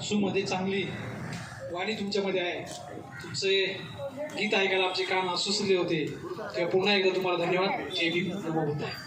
सुमध्ये चांगली वाणी तुमच्यामध्ये आहे. तुमचे गीत ऐकायला आमचे कान सुसले होते. तेव्हा पुन्हा एकदा तुम्हाला धन्यवाद. जय भीम. नमो आहे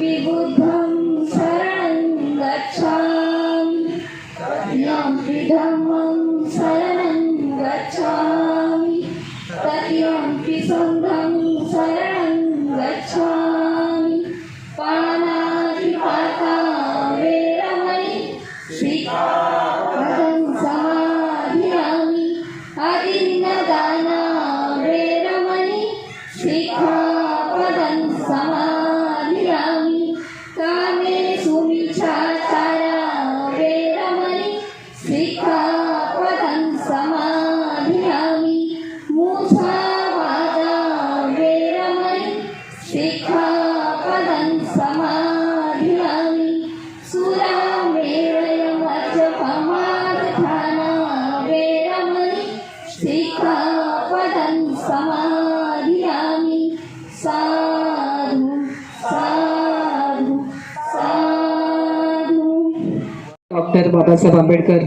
तृतीयम्पि Doctor Babasaheb Ambedkar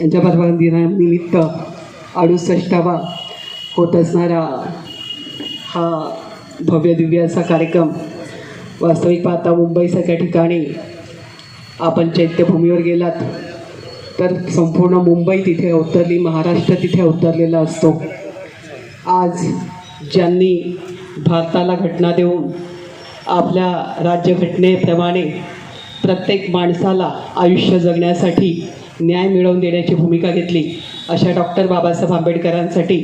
यांच्या परवान दिनानिमित्त अडुसष्टावा होत असणारा हा भव्य दिव्य असा कार्यक्रम वास्तविक पाहता मुंबईसारख्या ठिकाणी आपण चैत्यभूमीवर गेलात तर संपूर्ण मुंबई तिथे अवतरली महाराष्ट्र तिथे अवतरलेला असतो. आज ज्यांनी भारताला घटना देऊन आपल्या राज्यघटनेप्रमाणे प्रत्येक माणसाला आयुष्य जगण्यासाठी न्याय मिळवून देण्याची भूमिका घेतली. अशा डॉक्टर बाबासाहेब आंबेडकरांसाठी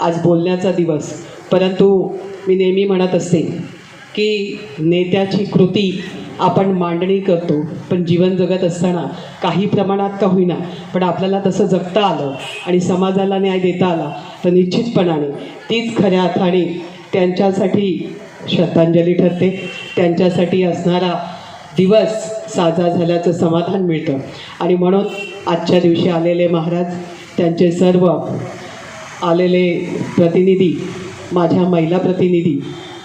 आज बोलण्याचा दिवस. परंतु मी नेहमी म्हणत असते की नेत्याची कृती आपण मांडणी करतो पण जीवन जगत असताना काही प्रमाणात का होईना पण आपल्याला तसं जगता आलं आणि समाजाला न्याय देता आला तर निश्चितपणाने तीच खऱ्या अर्थाने त्यांच्यासाठी श्रद्धांजली ठरते. त्यांच्यासाठी असणारा दिवस साजरा झाल्याचं समाधान मिळतं. आणि म्हणून आजच्या दिवशी आलेले महाराज त्यांचे सर्व आलेले प्रतिनिधी माझ्या महिला प्रतिनिधी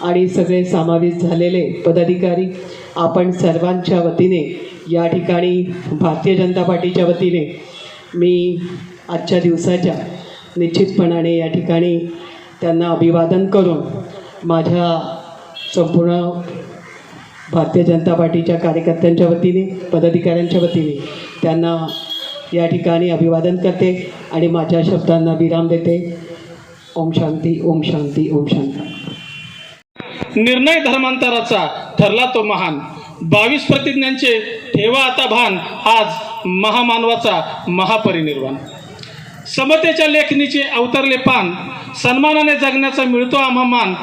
आणि सगळे समावेश झालेले पदाधिकारी आपण सर्वांच्या वतीने या ठिकाणी भारतीय जनता पार्टीच्या वतीने मी आजच्या दिवसाच्या निश्चितपणाने या ठिकाणी त्यांना अभिवादन करून माझ्या संपूर्ण भारतीय जनता पार्टीच्या कार्यकर्त्यांच्या वतीने पदाधिकाऱ्यांच्या वतीने त्यांना या ठिकाणी अभिवादन करते आणि माझ्या शब्दांना विराम देते. ओम शांती ओम शांती ओम शांती. निर्णय धर्मांतराचा ठरला तो महान. बावीस प्रतिज्ञांचे ठेवा आता भान आज महामानवाचा महापरिनिर्वाण. समतेच्या लेखणीचे अवतरले पान सन्मानाने जगण्याचा मिळतो आम्हा मान.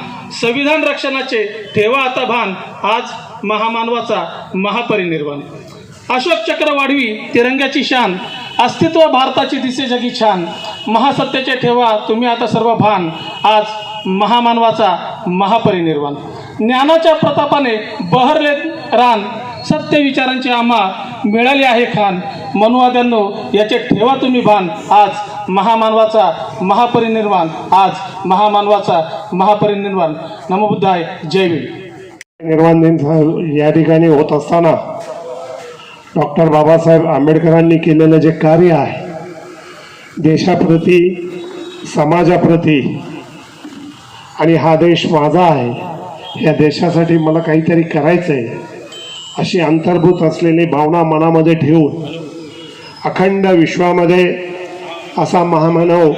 संविधान रक्षणाचे ठेवा आता भान आज महामानवाचा महापरिनिर्वाण. अशोक चक्र वाढवी तिरंग्याची शान अस्तित्व भारताची दिसे जगी छान. महासत्तेचे ठेवा तुम्ही आता सर्व भान आज महामानवाचा महापरिनिर्वाण. ज्ञानाच्या प्रतापाने बहरले रान सत्य विचारांची आम्हा मिळाली आहे खान. मनुवाद्यांनो याचे ठेवा तुम्ही भान. आज महामानवाचा महापरिनिर्वाण. आज महामानवाचा महापरिनिर्वाण. नमबुद्धाय जय भीम. निर्माण दिन या ठिकाणी होत असताना डॉक्टर बाबासाहेब आंबेडकरांनी केलेलं जे कार्य आहे देशाप्रती समाजाप्रती आणि हा देश माझा आहे या देशासाठी मला काहीतरी करायचं आहे अशी अंतर्भूत असलेली भावना मनामध्ये ठेवून अखंड विश्वामध्ये असा महामानव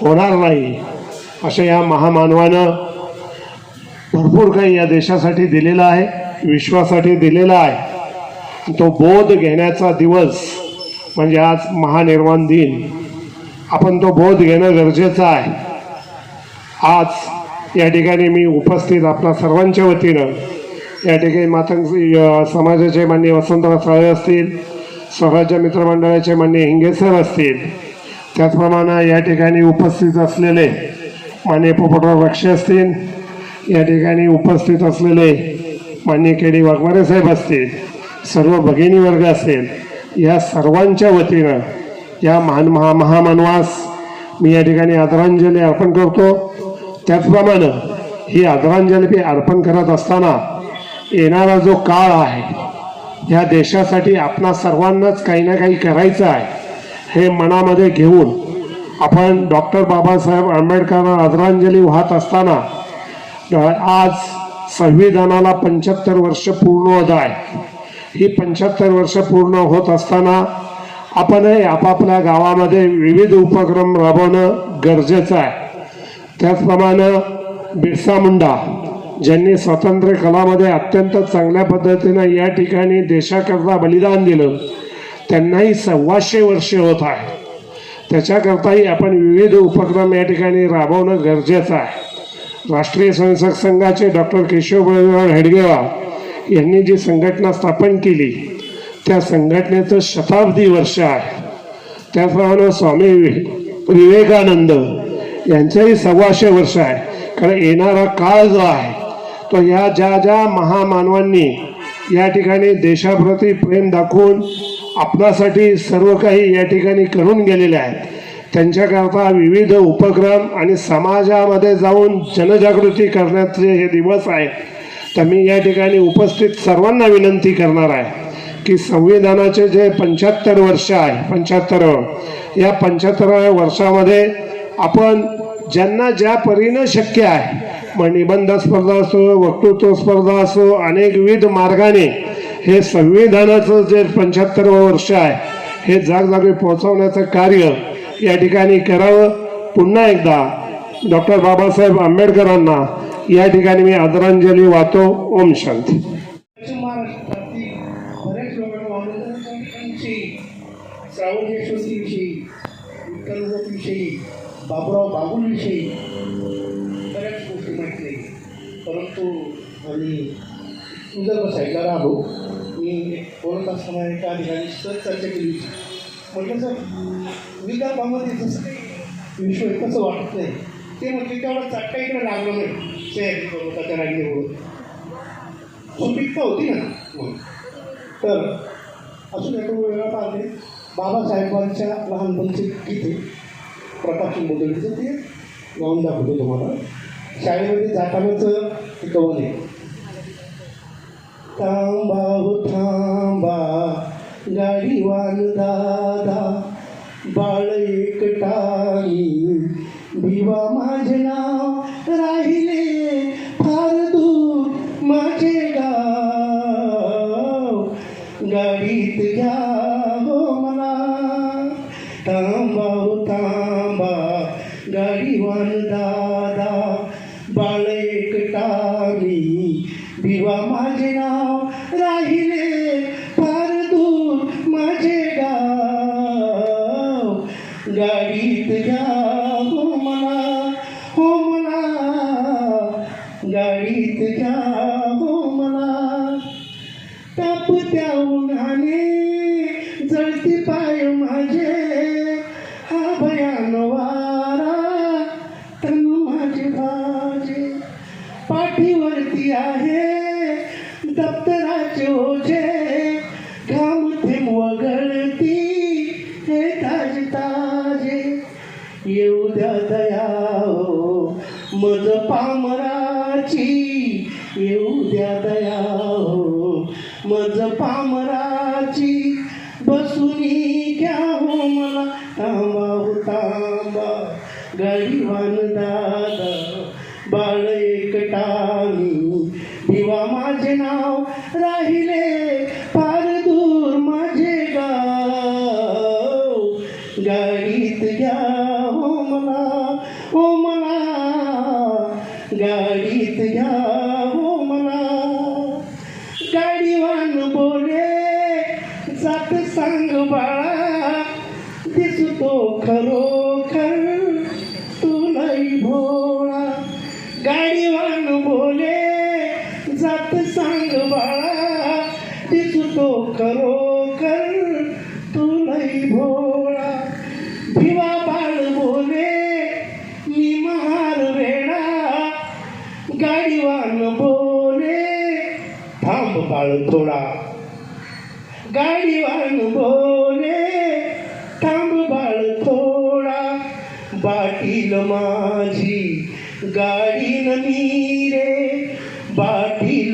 होणार नाही अशा या महामानवानं भरपूर काही या देशासाठी दिलेला आहे विश्वासाठी दिलेला आहे. तो बोध घेण्याचा दिवस म्हणजे आज महानिर्वाण दिन. आपण तो बोध घेणं गरजेचं आहे. आज या ठिकाणी मी उपस्थित आपल्या सर्वांच्या वतीनं या ठिकाणी मातंग समाजाचे मान्य वसंतराव साळे असतील स्वराज्य मित्रमंडळाचे मान्य हिंगे असतील त्याचप्रमाणे या ठिकाणी उपस्थित असलेले मान्य पोपटराव रक्षे असतील या ठिकाणी उपस्थित असलेले मान्य के डी वाघमारे साहेब असतील सर्व भगिनी वर्ग असेल या सर्वांच्या वतीनं या महान महा महामानवास मी या ठिकाणी आदरांजली अर्पण करतो. त्याचप्रमाणे ही आदरांजली अर्पण करत असताना येणारा जो काळ आहे या देशासाठी आपणा सर्वांनाच काही ना काही करायचं आहे हे मनामध्ये घेऊन आपण डॉक्टर बाबासाहेब आंबेडकरांना आदरांजली वाहत असताना आज संविधानाला पंच्याहत्तर वर्ष पूर्ण होत आहे. ही पंच्याहत्तर वर्ष पूर्ण होत असताना आपणही आपापल्या गावामध्ये विविध उपक्रम राबवणं गरजेचं आहे. त्याचप्रमाणे बिरसा मुंडा ज्यांनी स्वातंत्र्य कलामध्ये अत्यंत चांगल्या पद्धतीनं या ठिकाणी देशाकरता बलिदान दिलं त्यांनाही सव्वाशे वर्षे होत आहे त्याच्याकरताही आपण विविध उपक्रम या ठिकाणी राबवणं गरजेचं आहे. राष्ट्रीय स्वयंसेवक संघाचे डॉक्टर केशव बळीराव हेडगेवार यांनी जी संघटना स्थापन केली त्या संघटनेचं शताब्दी वर्ष आहे. त्याचप्रमाणे स्वामी विवेकानंद यांचंही सव्वाशे वर्ष आहे. कारण येणारा काळ जो आहे तो या ज्या ज्या महामानवांनी या ठिकाणी देशाप्रती प्रेम दाखवून आपणासाठी सर्व काही या ठिकाणी करून गेलेले आहेत त्यांच्याकरता विविध उपक्रम आणि समाजामध्ये जाऊन जनजागृती करण्याचे हे दिवस आहेत तर मी या ठिकाणी उपस्थित सर्वांना विनंती करणार आहे की संविधानाचे जे पंच्याहत्तर वर्ष आहे पंच्याहत्तर या पंच्याहत्तराव्या वर्षामध्ये आपण ज्यांना ज्या परीनं शक्य आहे मग निबंध स्पर्धा असो वक्तृत्व स्पर्धा असो अनेकविध मार्गाने हे संविधानाचं जे पंच्याहत्तरवं वर्ष आहे हे जागजागी पोहोचवण्याचं कार्य या ठिकाणी करावं. पुन्हा एकदा डॉक्टर बाबासाहेब आंबेडकरांना या ठिकाणी मी आदरांजली वाहतो. ओम शांती. महाराष्ट्रातील श्रावण यशवंतीविषयी बाबुराव बाबूंविषयी बऱ्याच गोष्टी माहीत नाही परंतु आम्ही तुझं साईडला राहलो मी बोलत असताना एका ठिकाणी सर चर्चा केली होती. म्हटलं सर विदर्भामध्ये जसं काही विश्व कसं वाटत नाही. ते म्हणजे तेवढा चटका इकडे लागलं नाही. शहरी त्याच्या रांगेवरून सुपिकता होती. ना. म्हणून तर असून एका वेगळा पाहते. बाबासाहेबांच्या लहानपणचे गीते प्रकाश मोदलीचं ते गाऊन दाखवतो तुम्हाला. शाळेमध्ये जातानाच ते कवन आहे. थांबा हो थांबा. गाडीवान दादा. बाळ एकटानी दिवा माझे नाव राहिले फार दूर माझे गाव. गाडीत घ्या. गाडीत घ्या हो मला तापत्या उन्हाने जळती पाय माझे. हा भयान वारा तनु माझे भाजे पाठीवरती आहे दप्तराचे ओझे. घाम थेंब वगळती हे ताज ताजे. येऊ द्या दया हो, मज पामरा पामराची येऊ द्या दया हो. मज पामराची बसुनी घ्या. जात सांग बाळा दिसतो खरोखर तुलाही भोळा. भिवा बाळ बोले मी महार वेडा. गाडीवान बोले थांब बाळ थोडा. गाडीवान बोले थांब बाळ थोडा. बाटील माझी गाडी न मी रे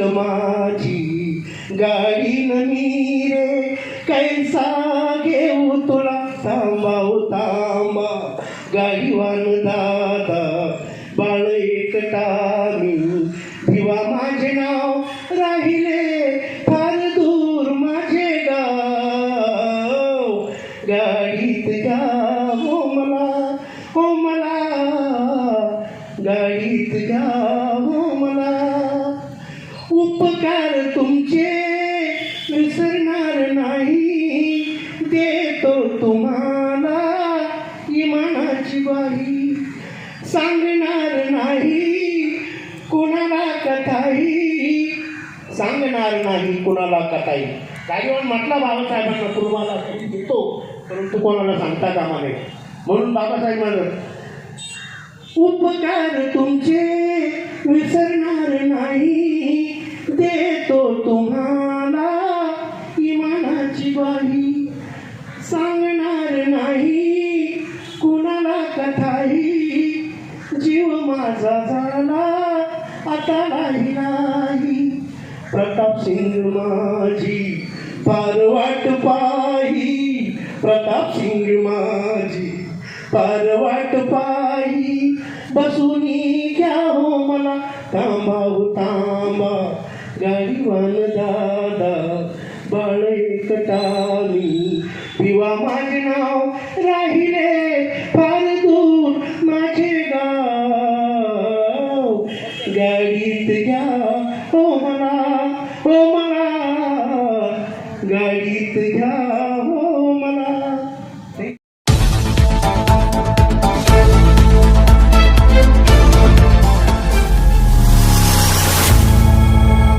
बाटील माझी गाडी मी रे. कैसा घेऊ तुला थांबाव थांबा. गाडीवान दादा बाळ एकटा मी. दिवा माझे नाव राहिले फार दूर माझे गाव. गाडीत जा हो मला हो मला. गाडीत जा सांगणार नाही कुणाला कथाई गाडीवर म्हटलं बाबासाहेबांना तुम्हाला तरी देतो. परंतु कोणाला सांगता कामा नये. म्हणून बाबासाहेब म्हणत उपकार तुमचे विसरणार नाही. देतो तुम्हाला इमानाची बाई सांगणार नाही कुणाला कथाही जीव माझा झाला आता नाही प्रताप सिंग माझी पार वाट पाही. प्रताप सिंग माझी पार वाट पाही. बसूनी घ्या हो मला थांबाऊ तांबा गाडीवान दादा बाळ एकटा मी. माझे नाव राही